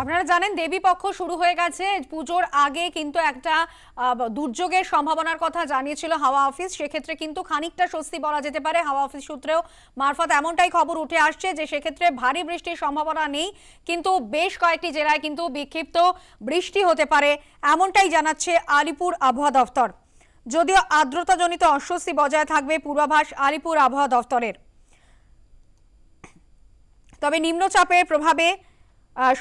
আপনারা জানেন দেবী পক্ষ শুরু হয়ে গেছে। পুজোর আগে কিন্তু একটা দুর্যোগের সম্ভাবনার কথা জানিয়েছিল হাওয়া অফিস। সেক্ষেত্রে কিন্তু খানিকটা স্বস্তি বলা যেতে পারে। হাওয়া অফিস সূত্রেও মারফত এমনটাই খবর উঠে আসছে যে, সেক্ষেত্রে ভারী বৃষ্টির সম্ভাবনা নেই। কিন্তু বেশ কয়েকটি জেলায় কিন্তু বিক্ষিপ্ত বৃষ্টি হতে পারে এমনটাই জানাচ্ছে আলিপুর আবহাওয়া দফতর। যদিও আর্দ্রতাজনিত অস্বস্তি বজায় থাকবে পূর্বাভাস আলিপুর আবহাওয়া দফতরের। তবে নিম্নচাপের প্রভাবে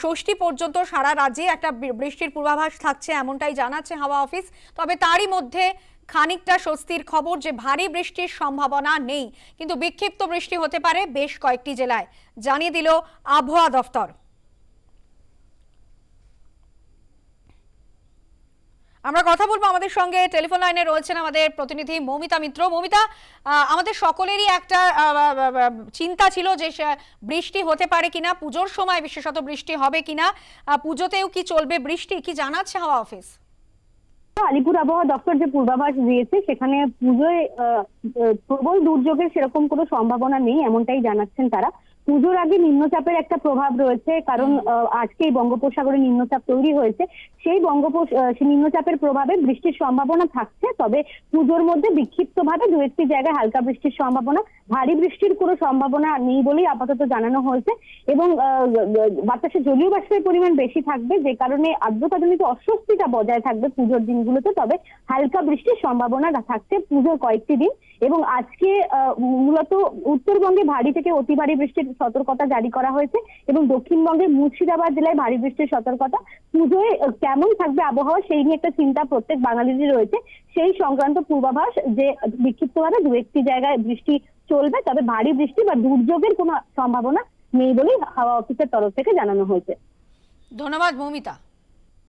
ষষ্ঠী পর্যন্ত সারা রাজ্যে একটা বৃষ্টির পূর্বাভাস থাকছে, এমনটাই জানাচ্ছে হাওয়া অফিস। তবে তারই মধ্যে খানিকটা স্বস্তির খবর যে, ভারী বৃষ্টির সম্ভাবনা নেই। কিন্তু বিক্ষিপ্ত বৃষ্টি হতে পারে বেশ কয়েকটি জেলায়। জানিয়ে দিল আবহাওয়া দফতর। আমরা কথা বলব আমাদের সঙ্গে টেলিফোন লাইনে রয়েছেন আমাদের প্রতিনিধি মৌমিতা মিত্র। মৌমিতা আমাদের সকলেরই একটা চিন্তা ছিল যে বৃষ্টি হতে পারে কিনা, পুজোর সময় বিশেষত বৃষ্টি হবে কিনা পুজোতেও কি চলবে বৃষ্টি, কি জানাচ্ছে হাওয়া অফিস আলিপুর আবহাওয়া দপ্তর যে পূর্বাভাস দিয়েছে, সেখানে পুজোয় প্রবল দুর্যোগের সেরকম কোনো সম্ভাবনা নেই, এমনটাই জানাচ্ছেন তারা। পুজোর আগে নিম্নচাপের একটা প্রভাব রয়েছে কারণ আজকেই বঙ্গোপসাগরে নিম্নচাপ তৈরি হয়েছে। সেই বঙ্গোপস সেই নিম্নচাপের প্রভাবে বৃষ্টির সম্ভাবনা থাকছে তবে পুজোর মধ্যে বিক্ষিপ্তভাবে দু একটি জায়গায় হালকা বৃষ্টির সম্ভাবনা ভারী বৃষ্টির কোনো সম্ভাবনা নেই বলেই আপাতত জানানো হয়েছে। এবং আহ, বাতাসে জলীয় বাষ্পের পরিমাণ বেশি থাকবে যে কারণে আর্দ্রতাজনিত অস্বস্তিটা বজায় থাকবে পুজোর দিনগুলোতে তবে হালকা বৃষ্টির সম্ভাবনা থাকছে পুজোর কয়েকটি দিন। এবং আজকে মূলত উত্তরবঙ্গে ভারী থেকে অতি ভারী বৃষ্টির সতর্কতা জারি করা হয়েছে এবং দক্ষিণবঙ্গের মুর্শিদাবাদ জেলায় ভারী বৃষ্টির সতর্কতা। পুজোয় কেমন থাকবে আবহাওয়া সেই নিয়ে একটা চিন্তা প্রত্যেক বাঙালিরই রয়েছে। সেই সংক্রান্ত পূর্বাভাস যে বিক্ষিপ্তভাবে দু একটি জায়গায় বৃষ্টি চলবে, তবে ভারী বৃষ্টি বা দুর্যোগের কোনো সম্ভাবনা নেই বলেই হাওয়া অফিসের তরফ থেকে জানানো হয়েছে। ধন্যবাদ, মৌমিতা।